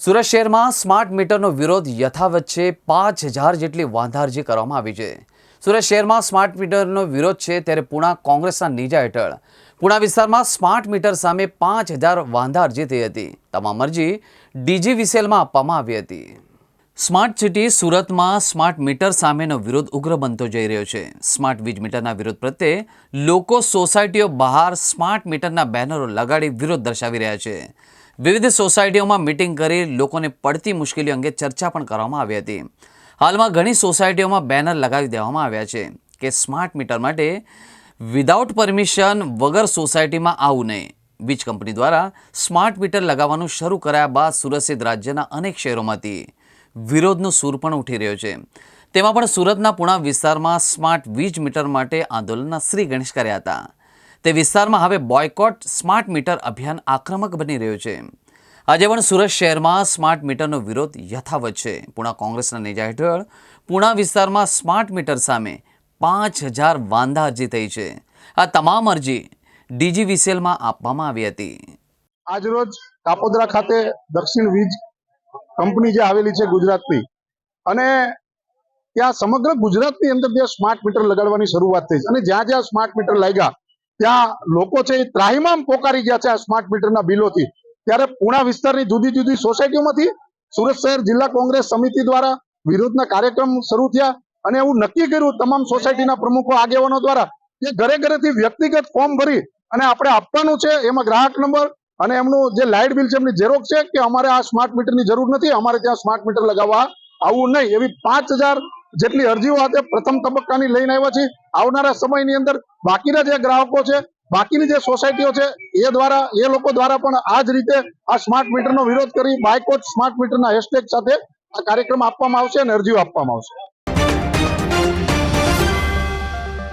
સુરત શહેરમાં સ્માર્ટ મીટરનો વિરોધ યથાવત છે. પાંચ હજાર જેટલી વાંધારજી કરવામાં આવી છે. સુરત શહેરમાં સ્માર્ટ મીટરનો વિરોધ છે ત્યારે પૂણા કોંગ્રેસના નીજા હેઠળ. પૂણા વિસ્તારમાં સ્માર્ટ મીટર સામે પાંચ હજાર વાંધા અરજી થઈ હતી. તમામ અરજી ડીજી વિસેલમાં આપવામાં આવી હતી. સ્માર્ટ સિટી સુરતમાં સ્માર્ટ મીટર સામેનો વિરોધ ઉગ્ર બનતો જઈ રહ્યો છે. સ્માર્ટ વીજ મીટરના વિરોધ પ્રત્યે લોકો સોસાયટીઓ બહાર સ્માર્ટ મીટરના બેનરો લગાડી વિરોધ દર્શાવી રહ્યા છે. વિવિધ સોસાયટીઓમાં મિટિંગ કરી લોકોને પડતી મુશ્કેલીઓ અંગે ચર્ચા પણ કરવામાં આવી હતી. હાલમાં ઘણી સોસાયટીઓમાં બેનર લગાવી દેવામાં આવ્યા છે કે સ્માર્ટ મીટર માટે વિધાઉટ પરમિશન વગર સોસાયટીમાં આવું નહીં. વીજ કંપની દ્વારા સ્માર્ટ મીટર લગાવવાનું શરૂ કરાયા બાદ સુરત સહિત રાજ્યના અનેક શહેરોમાંથી વિરોધનો સૂર પણ ઉઠી રહ્યો છે. તેમાં પણ સુરતના પુણા વિસ્તારમાં સ્માર્ટ વીજ મીટર માટે આંદોલનના શ્રી ગણેશ કર્યા હતા. તે વિસ્તારમાં હવે બોયકોટ સ્માર્ટ મીટર અભિયાન આક્રમક બની રહ્યું છે. આજે પણ સુરત શહેરમાં સ્માર્ટ મીટરનો વિરોધ યથાવત છે. પૂણા કોંગ્રેસના નેજા હેઠળ પૂણા વિસ્તારમાં સ્માર્ટ મીટર સામે પાંચ હજાર વાંધા અરજી થઈ છે. આ તમામ અરજી ડીજી વિસેલમાં આપવામાં આવી હતી. આજરોજ કાપોદરા ખાતે દક્ષિણ વીજ કંપની જે આવેલી છે ગુજરાતની અને ત્યાં સમગ્ર ગુજરાતની અંદર જે સ્માર્ટ મીટર લગાડવાની શરૂઆત થઈ અને જ્યાં જ્યાં સ્માર્ટ મીટર લાગ્યા ત્યાં લોકો છે એ ત્રાહિમામ પોકારી ગયા છે આ સ્માર્ટ મીટરના બિલોથી. ત્યારે પુણા વિસ્તારની જુદી જુદી સોસાયટીઓમાંથી સુરત શહેર જિલ્લા કોંગ્રેસ સમિતિ દ્વારા વિરોધના કાર્યક્રમ શરૂ થયા અને એવું નક્કી કર્યું તમામ સોસાયટીના પ્રમુખો આગેવાનો દ્વારા કે ઘરે ઘરેથી વ્યક્તિગત ફોર્મ ભરી અને આપણે આપવાનું છે એમાં ગ્રાહક નંબર અને એમનું જે લાઇટ બિલ છે એમની ઝેરોક્ષ છે કે અમારે આ સ્માર્ટ મીટરની જરૂર નથી, અમારે ત્યાં સ્માર્ટ મીટર લગાવવા આવવું નહીં. એવી પાંચ જેટલી અરજીઓ આજે પ્રથમ તબક્કાની લઈને આવ્યા છે, આવનારા સમયની અંદર બાકીના જે ગ્રાહકો છે, બાકીની જે સોસાયટીઓ છે, એ દ્વારા, એ લોકો દ્વારા પણ આ જ રીતે આ સ્માર્ટ મીટરનો વિરોધ કરી બાયકોટ સ્માર્ટ મીટરના હેશટેગ સાથે આ કાર્યક્રમ આપવામાં આવશે અને અરજીઓ આપવામાં આવશે.